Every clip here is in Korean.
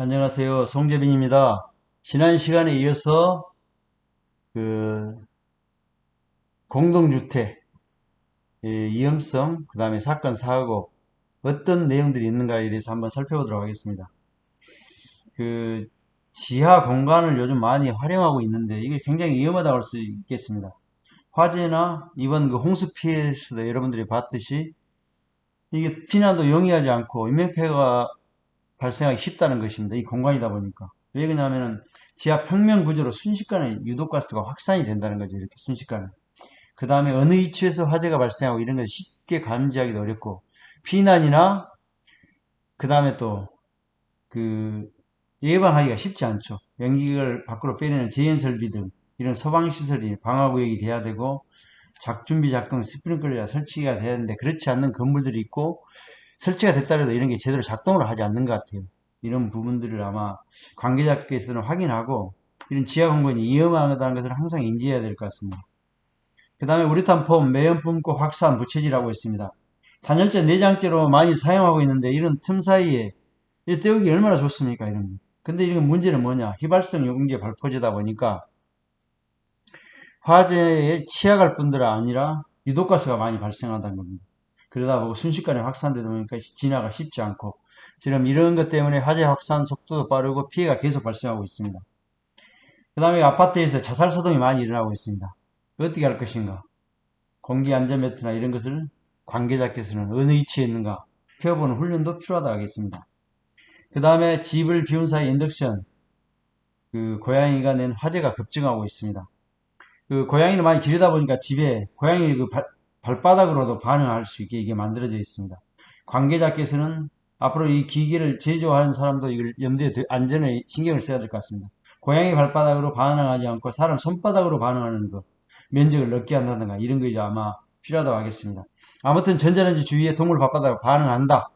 안녕하세요. 송재빈입니다. 지난 시간에 이어서 그 공동주택 의 위험성, 그 다음에 사건, 사고 어떤 내용들이 있는가에 대해서 한번 살펴보도록 하겠습니다. 그 지하 공간을 요즘 많이 활용하고 있는데 이게 굉장히 위험하다고 할 수 있겠습니다. 화재나 이번 그 홍수 피해에서도 여러분들이 봤듯이 이게 피난도 용이하지 않고 인명피해가 발생하기 쉽다는 것입니다. 이 공간이다 보니까. 왜 그러냐면은 지하 평면 구조로 순식간에 유독가스가 확산이 된다는 거죠. 이렇게 순식간에. 그 다음에 어느 위치에서 화재가 발생하고 이런 것을 쉽게 감지하기도 어렵고 피난이나 그 다음에 또 그 예방하기가 쉽지 않죠. 연기를 밖으로 빼내는 제연설비 등 이런 소방시설이 방화구역이 돼야 되고 작준비 작동 스프링클러가 설치가 되는데 그렇지 않는 건물들이 있고 설치가 됐다 해도 이런 게 제대로 작동을 하지 않는 것 같아요. 이런 부분들을 아마 관계자께서는 확인하고 이런 지하 공간이 위험하다는 것을 항상 인지해야 될 것 같습니다. 그 다음에 우레탄 폼, 매연 뿜고 확산, 부채질하고 있습니다. 단열재, 내장재로 많이 사용하고 있는데 이런 틈 사이에 떼우기 얼마나 좋습니까? 이런 근데 이런 문제는 뭐냐? 휘발성 용기에 발포제다 보니까 화재에 취약할 뿐들 아니라 유독가스가 많이 발생한다는 겁니다. 그러다 보고 순식간에 확산되다 보니까 진화가 쉽지 않고 지금 이런 것 때문에 화재 확산 속도도 빠르고 피해가 계속 발생하고 있습니다. 그 다음에 아파트에서 자살 소동이 많이 일어나고 있습니다. 어떻게 할 것인가? 공기 안전 매트나 이런 것을 관계자께서는 어느 위치에 있는가 펴보는 훈련도 필요하다 하겠습니다. 그 다음에 집을 비운 사이 인덕션 그 고양이가 낸 화재가 급증하고 있습니다. 그 고양이를 많이 기르다 보니까 집에 고양이 그 발, 발바닥으로도 반응할 수 있게 이게 만들어져 있습니다. 관계자께서는 앞으로 이 기계를 제조하는 사람도 이걸 염두에 안전에 신경을 써야 될 것 같습니다. 고양이 발바닥으로 반응하지 않고 사람 손바닥으로 반응하는 것, 면적을 넓게 한다든가 이런 거 이제 아마 필요하다고 하겠습니다. 아무튼 전자레인지 주위에 동물 발바닥으로 반응한다.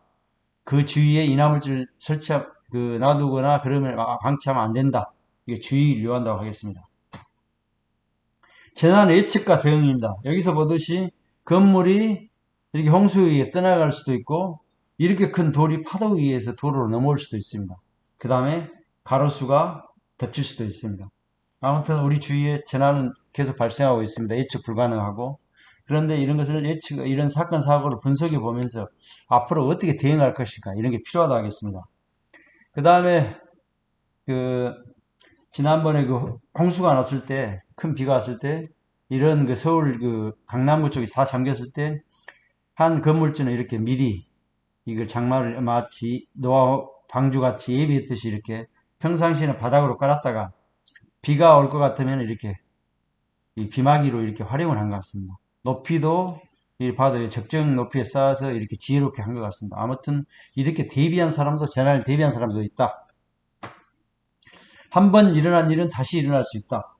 그 주위에 이나물질 설치, 그 놔두거나 그러면 방치하면 안 된다. 이게 주의를 요한다고 하겠습니다. 재난 예측과 대응입니다. 여기서 보듯이 건물이 이렇게 홍수 위에 떠나갈 수도 있고 이렇게 큰 돌이 파도 위에서 도로로 넘어올 수도 있습니다. 그 다음에 가로수가 덮칠 수도 있습니다. 아무튼 우리 주위에 재난은 계속 발생하고 있습니다. 예측 불가능하고 그런데 이런 것을 예측 이런 사건 사고를 분석해 보면서 앞으로 어떻게 대응할 것인가 이런 게 필요하다 하겠습니다. 그 다음에 그 지난번에 그 홍수가 났을 때 큰 비가 왔을 때 이런 그 서울 그 강남구 쪽이 다 잠겼을 때 한 건물주는 이렇게 미리 이걸 장마를 마치 노아 방주같이 예비했듯이 이렇게 평상시에는 바닥으로 깔았다가 비가 올 것 같으면 이렇게 비마기로 이렇게 활용을 한 것 같습니다. 높이도 이 바다에 적정 높이에 쌓아서 이렇게 지혜롭게 한 것 같습니다. 아무튼 이렇게 대비한 사람도 재난을 대비한 사람도 있다. 한 번 일어난 일은 다시 일어날 수 있다.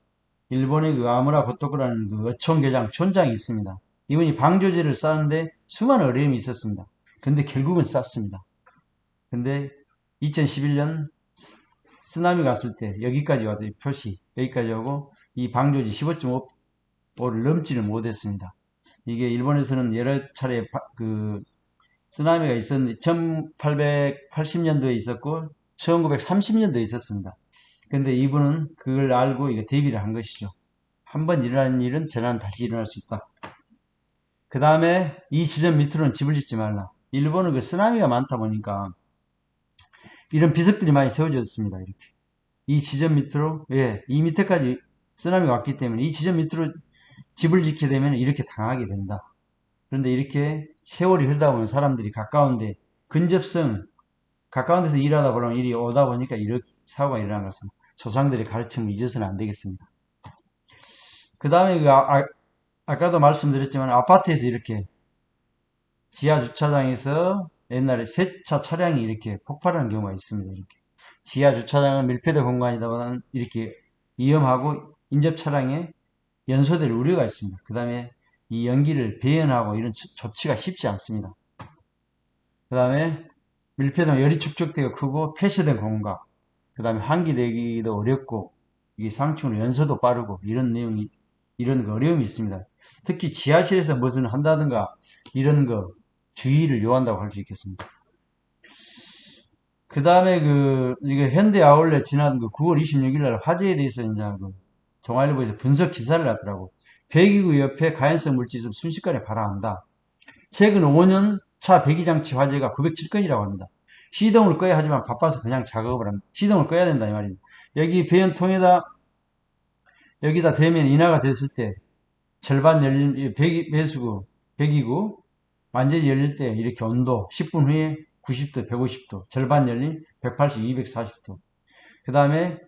일본의 그 아무라 고토쿠라는 그 어촌계장 촌장이 있습니다. 이분이 방조제를 쌓는데 수많은 어려움이 있었습니다. 근데 결국은 쌓습니다. 근데 2011년 쓰나미 갔을 때 여기까지 와도 표시 여기까지 오고 이 방조지 15.5를 넘지를 못했습니다. 이게 일본에서는 여러 차례 그 쓰나미가 있었는데 1880년도에 있었고 1930년도에 있었습니다. 근데 이분은 그걸 알고 이거 대비를 한 것이죠. 한 번 일어난 일은 재난 다시 일어날 수 있다. 그 다음에 이 지점 밑으로는 집을 짓지 말라. 일본은 그 쓰나미가 많다 보니까 이런 비석들이 많이 세워졌습니다. 이렇게. 이 지점 밑으로, 예, 이 밑에까지 쓰나미가 왔기 때문에 이 지점 밑으로 집을 짓게 되면 이렇게 당하게 된다. 그런데 이렇게 세월이 흐르다 보면 사람들이 가까운데 근접성, 가까운 데서 일하다 보면 일이 오다 보니까 이렇게 사고가 일어난 것입니다. 조상들의 가르침을 잊어서는 안 되겠습니다. 그 다음에 그 아, 아 까도 말씀드렸지만 아파트에서 이렇게 지하 주차장에서 옛날에 세차 차량이 이렇게 폭발하는 경우가 있습니다. 이렇게 지하 주차장은 밀폐된 공간이다 보다 이렇게 위험하고 인접 차량에 연소될 우려가 있습니다. 그 다음에 이 연기를 배연하고 이런 조치가 쉽지 않습니다. 그 다음에 밀폐된 열이 축적되고 크고 폐쇄된 공간 그 다음에 환기되기도 어렵고 이 상층으로 연소도 빠르고 이런 내용이 이런 어려움이 있습니다. 특히 지하실에서 무엇을 한다든가 이런 거 주의를 요한다고 할 수 있겠습니다. 그 다음에 그, 이거 현대 아울렛 지난 그 9월 26일 날 화재에 대해서 이제 그 동아일보에서 분석 기사를 놨더라고. 배기구 옆에 가연성 물질 있으면 순식간에 발화한다. 최근 5년 차 배기장치 화재가 907건이라고 합니다. 시동을 꺼야 하지만 바빠서 그냥 작업을 합니다. 시동을 꺼야 된다 이 말입니다. 여기 배연통에다 여기다 대면 인하가 됐을 때 절반 열린 배수구 배기구 완전히 열릴 때 이렇게 온도 10분 후에 90도, 150도, 절반 열린 180, 240도. 그 다음에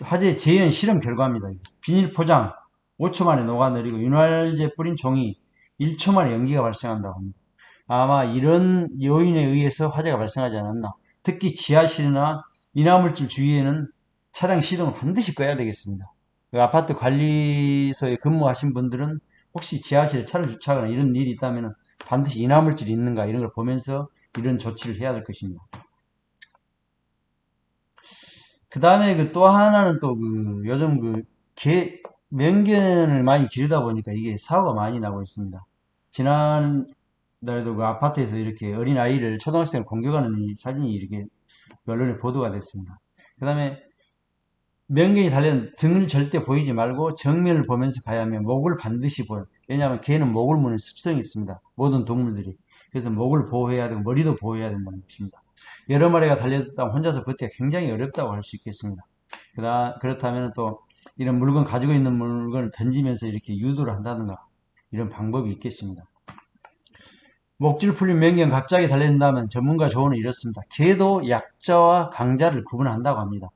화재 재현 실험 결과입니다. 비닐 포장 5초 만에 녹아내리고 윤활제 뿌린 종이 1초 만에 연기가 발생한다고 합니다. 아마 이런 요인에 의해서 화재가 발생하지 않았나. 특히 지하실이나 인화물질 주위에는 차량 시동을 반드시 꺼야 되겠습니다. 그 아파트 관리소에 근무하신 분들은 혹시 지하실에 차를 주차하거나 이런 일이 있다면 반드시 인화물질이 있는가 이런 걸 보면서 이런 조치를 해야 될 것입니다. 그 다음에 그 또 하나는 또 그 요즘 그 개, 명견을 많이 기르다 보니까 이게 사고가 많이 나고 있습니다. 지난 날에도 그 아파트에서 이렇게 어린 아이를 초등학생을 공격하는 사진이 이렇게 언론에 보도가 됐습니다. 그 다음에 명견이 달린 등을 절대 보이지 말고 정면을 보면서 가야 하면 목을 반드시 보여. 왜냐하면 개는 목을 무는 습성이 있습니다. 모든 동물들이. 그래서 목을 보호해야 되고 머리도 보호해야 된다는 것입니다. 여러 마리가 달려있다 혼자서 버티기가 굉장히 어렵다고 할 수 있겠습니다. 그렇다면 또 이런 물건 가지고 있는 물건을 던지면서 이렇게 유도를 한다든가 이런 방법이 있겠습니다. 목줄 풀린 명경 갑자기 달린다면 전문가 조언은 이렇습니다. 개도 약자와 강자를 구분한다고 합니다.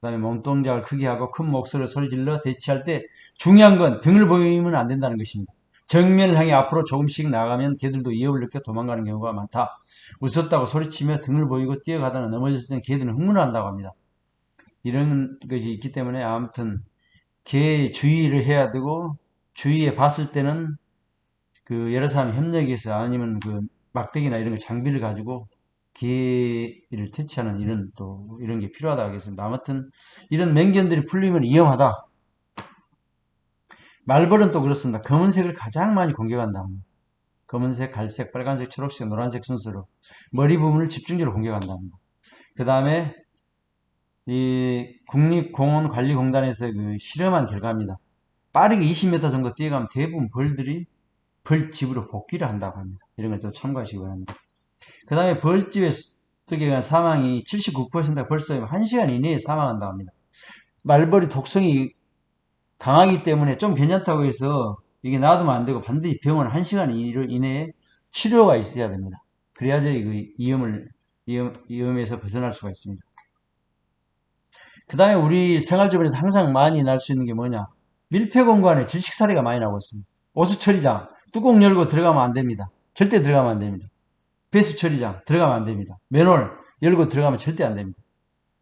그 다음에 몸동작을 크게 하고 큰 목소리로 소리 질러 대치할 때 중요한 건 등을 보이면 안 된다는 것입니다. 정면을 향해 앞으로 조금씩 나가면 개들도 위협을 느껴 도망가는 경우가 많다. 웃었다고 소리치며 등을 보이고 뛰어가다가 넘어졌을 때 개들은 흥분을 한다고 합니다. 이런 것이 있기 때문에 아무튼 개 주의를 해야 되고 주위에 봤을 때는 그 여러 사람 협력해서 아니면 그 막대기나 이런 거 장비를 가지고 개를 퇴치하는 이런 또 이런 게 필요하다 하겠습니다. 아무튼 이런 맹견들이 풀리면 위험하다. 말벌은 또 그렇습니다. 검은색을 가장 많이 공격한다. 검은색, 갈색, 빨간색, 초록색, 노란색 순서로 머리 부분을 집중적으로 공격한다. 그 다음에 이 국립공원관리공단에서 그 실험한 결과입니다. 빠르게 20m 정도 뛰어가면 대부분 벌들이 벌집으로 복귀를 한다고 합니다. 이런 것도 참고하시기 바랍니다. 그 다음에 벌집의 특에 사망이 79%가 벌써 1시간 이내에 사망한다고 합니다. 말벌이 독성이 강하기 때문에 좀 괜찮다고 해서 이게 놔두면 안 되고 반드시 병원 1시간 이내에 치료가 있어야 됩니다. 그래야지 그 위험을, 위험, 위험에서 벗어날 수가 있습니다. 그 다음에 우리 생활 주변에서 항상 많이 날 수 있는 게 뭐냐. 밀폐 공간에 질식사례가 많이 나오고 있습니다. 오수 처리장, 뚜껑 열고 들어가면 안 됩니다. 절대 들어가면 안 됩니다. 배수 처리장, 들어가면 안 됩니다. 맨홀 열고 들어가면 절대 안 됩니다.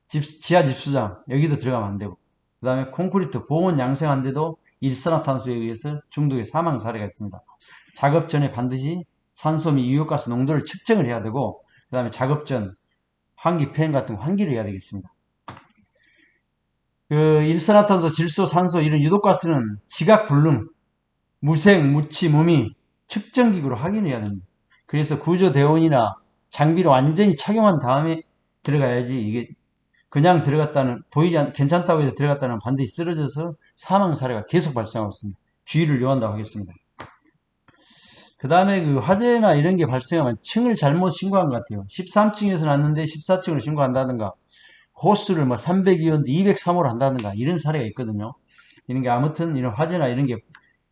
집, 지하 집수장, 여기도 들어가면 안 되고. 그 다음에 콘크리트 보온 양생한데도 일산화탄소에 의해서 중독의 사망 사례가 있습니다. 작업 전에 반드시 산소 및 유효가스 농도를 측정을 해야 되고 그 다음에 작업 전 환기 팬 같은 환기를 해야 되겠습니다. 그 일산화탄소, 질소, 산소 이런 유독가스는 지각 불능, 무색, 무치, 무미 측정기구로 확인해야 됩니다. 그래서 구조대원이나 장비를 완전히 착용한 다음에 들어가야지 이게 그냥 들어갔다는 보이지 않 괜찮다고 해서 들어갔다는 반드시 쓰러져서 사망 사례가 계속 발생하고 있습니다. 주의를 요한다고 하겠습니다. 그 다음에 그 화재나 이런 게 발생하면 층을 잘못 신고한 것 같아요. 13층에서 났는데 14층을 신고한다든가 호수를 뭐 302호인데 203호로 한다든가 이런 사례가 있거든요. 이런 게 아무튼 이런 화재나 이런 게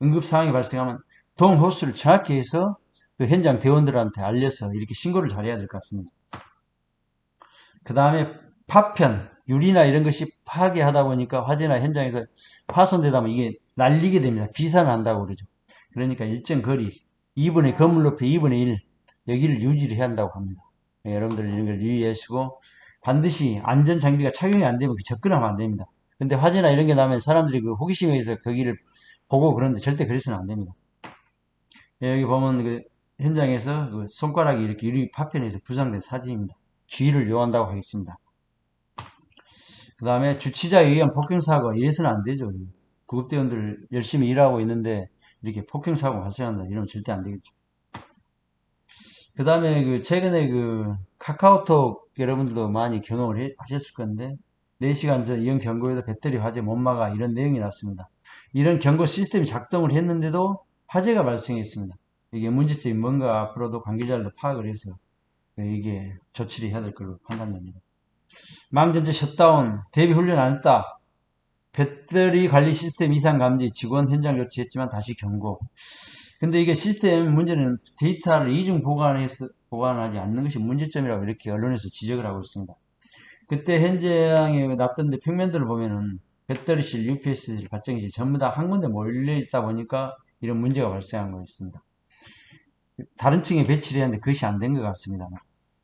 응급 상황이 발생하면 동 호수를 정확히 해서 그 현장 대원들한테 알려서 이렇게 신고를 잘해야 될 것 같습니다. 그 다음에 파편, 유리나 이런 것이 파괴하다 보니까 화재나 현장에서 파손되다 보면 이게 날리게 됩니다. 비산한다고 그러죠. 그러니까 일정 거리, 2분의 건물 높이 2분의 1 여기를 유지를 해야 한다고 합니다. 네, 여러분들 이런 걸 유의하시고 반드시 안전 장비가 착용이 안 되면 그 접근하면 안 됩니다. 근데 화재나 이런 게 나면 사람들이 그 호기심에 의해서 거기를 보고 그러는데 절대 그래서는 안 됩니다. 네, 여기 보면 그 현장에서 그 손가락이 이렇게 유리 파편에서 부상된 사진입니다. 주의를 요한다고 하겠습니다. 그 다음에 주치자에 의한 폭행사고 이래서는 안 되죠. 구급대원들 열심히 일하고 있는데 이렇게 폭행사고 발생한다 이러면 절대 안 되겠죠. 그 다음에 그 최근에 그 카카오톡 여러분들도 많이 경험을 해- 하셨을 건데 4시간 전 이용 경고에도 배터리 화재 못 막아 이런 내용이 났습니다. 이런 경고 시스템이 작동을 했는데도 화재가 발생했습니다. 이게 문제점이 뭔가 앞으로도 관계자들도 파악을 해서 이게 조치를 해야 될 걸로 판단됩니다. 망전제 셧다운 대비 훈련 안 했다. 배터리 관리 시스템 이상 감지 직원 현장 조치했지만 다시 경고. 근데 이게 시스템 문제는 데이터를 이중 보관해서 보관하지 않는 것이 문제점이라고 이렇게 언론에서 지적을 하고 있습니다. 그때 현장에 놨던데 평면들을 보면은 배터리실, UPS실, 발전기실 전부 다 한 군데 몰려 있다 보니까 이런 문제가 발생한 거였습니다. 다른 층에 배치를 했는데 그것이 안 된 것 같습니다.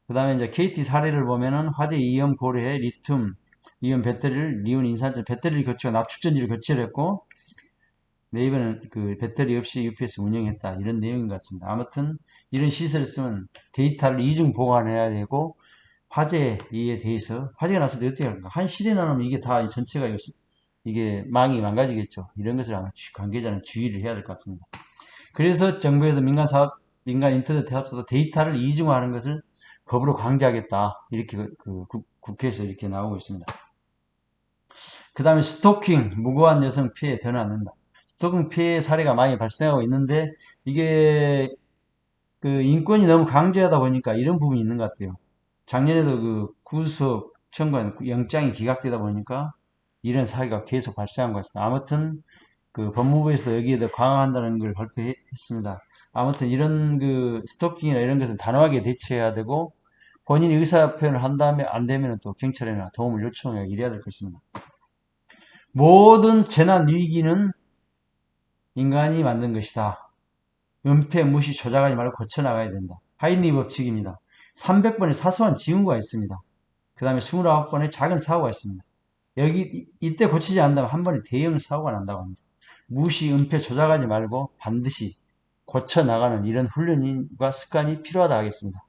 그 다음에 이제 KT 사례를 보면은 화재 이염 고려해 리튬 이온 배터리를 리온 인산전 배터리를 교체하고 납축전지를 교체를 했고 네이버는 그 배터리 없이 UPS 운영했다 이런 내용인 것 같습니다. 아무튼 이런 시설을 쓰면 데이터를 이중 보관해야 되고 화재에 대해서 화재가 났을 때 어떻게 할까? 한 실이 나면 이게 다 전체가 이게 망이 망가지겠죠. 이런 것을 아마 관계자는 주의를 해야 될 것 같습니다. 그래서 정부에서 민간 사업, 민간 인터넷 사업소도 데이터를 이중화하는 것을 법으로 강제하겠다. 이렇게 그, 그 국, 국회에서 이렇게 나오고 있습니다. 그 다음에 스토킹, 무고한 여성 피해 더 낳는다. 스토킹 피해 사례가 많이 발생하고 있는데 이게 그 인권이 너무 강조하다 보니까 이런 부분이 있는 것 같아요. 작년에도 그 구속 청구한 영장이 기각되다 보니까 이런 사례가 계속 발생한 것 같습니다. 아무튼 그 법무부에서 여기에 더 강화한다는 걸 발표했습니다. 아무튼 이런 그 스토킹이나 이런 것은 단호하게 대처해야 되고 본인이 의사 표현을 한 다음에 안 되면 또 경찰에나 도움을 요청하고 이래야 될 것입니다. 모든 재난 위기는 인간이 만든 것이다. 은폐, 무시, 조작하지 말고 고쳐나가야 된다. 하이니 법칙입니다. 300번의 사소한 징후가 있습니다. 그 다음에 29번의 작은 사고가 있습니다. 여기 이때 고치지 않는다면 한 번에 대형 사고가 난다고 합니다. 무시, 은폐, 조작하지 말고 반드시 고쳐 나가는 이런 훈련과 습관이 필요하다 하겠습니다.